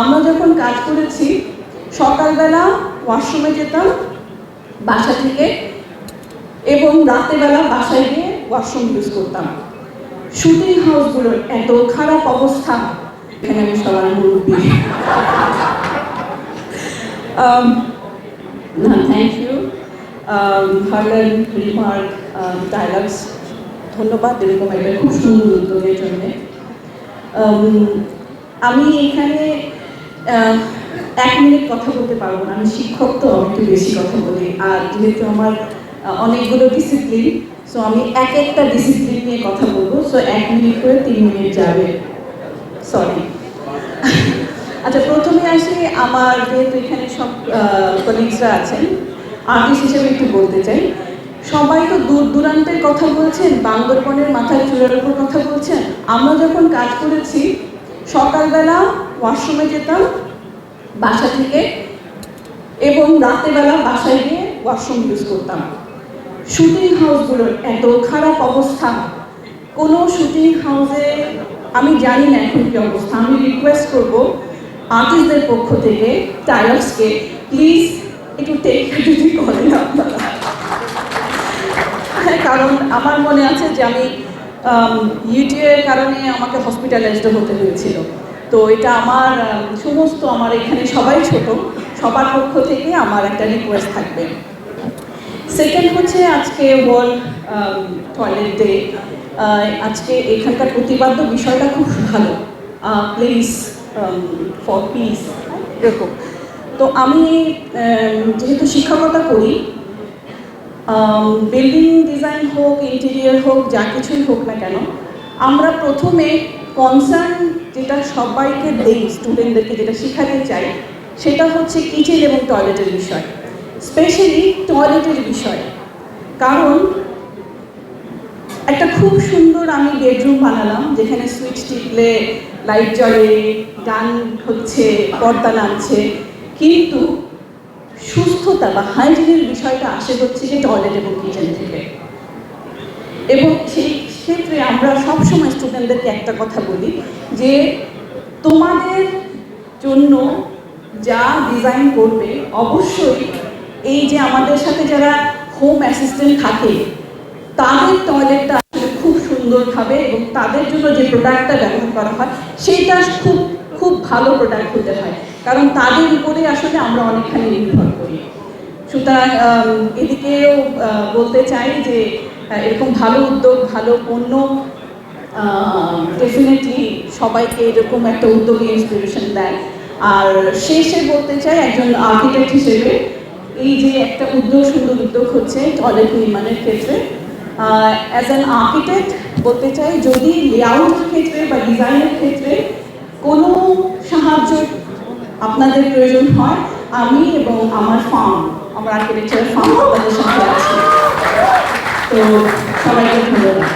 আমরা যখন কাজ করেছি, সকালবেলা ওয়াশরুমে যেতাম বাসা থেকে এবং রাতেবেলা বাসায় গিয়ে ওয়াশরুম ইউজ করতাম। শুটিং হাউসগুলোর এত খারাপ অবস্থা। এখানে আমি সবার মুরব্বী। থ্যাংক ইউ হার্লেন রিমার্ক ডায়ালগস ধন্যবাদ, এরকম একটা খুব সুন্দর উদ্যোগের জন্যে। আমি এখানে এক মিনিট কথা বলতে পারব না। আমি শিক্ষক তো একটু বেশি কথা বলি। আর যেহেতু আমার অনেকগুলো ডিসিপ্লিন সো আমি এক একটা ডিসিপ্লিন নিয়ে কথা বলব। সো এক মিনিট করে তিন মিনিট যাবে। সরি আচ্ছা প্রথমে আসি আমার, যেহেতু এখানে সব কলিগসরা আছেন আর্টিস্ট হিসেবে একটু বলতে চাই। সবাই তো দূর দূরান্তের কথা বলছেন, বান্দরবনের মাথার চুলের উপর কথা বলছেন। আমরা যখন কাজ করেছি সকালবেলা ওয়াশরুমে যেতাম বাসা থেকে এবং রাতেবেলা বাসায় গিয়ে ওয়াশরুম ইউজ করতাম। শুটিং হাউসগুলোর এত খারাপ অবস্থা। কোনো শুটিং হাউসে আমি জানি না এখন কি অবস্থা। আমি রিকোয়েস্ট করব আর্টিস্টদের পক্ষ থেকে টাইলার্সকে প্লিজ একটু টেক যদি করেন আপনারা। হ্যাঁ, কারণ আমার মনে আছে যে আমি ইউটিউবের কারণে আমাকে হসপিটালাইজড হতে হয়েছিল। তো এটা আমার সমস্ত আমার এখানে সবাই ছোট। সবার পক্ষ থেকে আমার একটা রিকোয়েস্ট থাকবে। সেকেন্ড হচ্ছে আজকে ওয়ার্ল্ড টয়লেট ডে আজকে এখানকার প্রতিবাদ্য বিষয়টা খুব ভালো। প্লিজ ফর পিস এরকম। তো আমি যেহেতু শিক্ষকতা করি বিল্ডিং ডিজাইন হোক ইন্টেরিয়ার হোক, যা কিছুই হোক না কেন, আমরা প্রথমে কনসার্ন যেটা সবাইকে দেই স্টুডেন্টদেরকে যেটা শেখাতে চাই, সেটা হচ্ছে কিচেন এবং টয়লেটের বিষয় স্পেশালি টয়লেটের বিষয়। কারণ একটা খুব সুন্দর আমি বেডরুম বানালাম, যেখানে সুইচ টিপলে লাইট জ্বলে, গান হচ্ছে, পর্দা নামছে, কিন্তু সুস্থতা বা হাইজিনের বিষয়টা আসে হচ্ছে যে টয়লেট এবং কিচেন থেকে। এবং সেই ক্ষেত্রে আমরা সবসময় স্টুডেন্টদেরকে একটা কথা বলি যে, তোমাদের জন্য যা ডিজাইন করবে, অবশ্যই এই যে আমাদের সাথে যারা হোম অ্যাসিস্ট্যান্ট থাকে, তাদের টয়লেটটা আসলে খুব এবং তাদের জন্য যে প্রোডাক্টটা ব্যবহার করা হয়, সেইটা খুব খুব ভালো প্রোডাক্ট হতে হয়। কারণ তাদের উপরে আসলে আমরা অনেকখানি নির্ভর করি। সুতরাং এদিকেও বলতে চাই যে এরকম ভালো উদ্যোগ, ভালো পণ্য ডেফিনেটলি সবাইকে এরকম একটা উদ্যোগে ইন্সপিরেশন দেয়। আর শেষে বলতে চাই একজন আর্কিটেক্ট হিসেবে, এই যে একটা উদ্যোগ, সুন্দর উদ্যোগ হচ্ছে টয়লেট নির্মাণের ক্ষেত্রে। অ্যাজ অ্যান আর্কিটেক্ট বলতে চাই, যদি লেআউট ক্ষেত্রে বা ডিজাইনের ক্ষেত্রে কোনো সাহায্য আপনাদের প্রয়োজন হয়, আমি এবং আমার ফার্ম আমার আর্কিটেকচার ফার্ম আপনাদের সাথে আছে। তো সবাইকে ধন্যবাদ।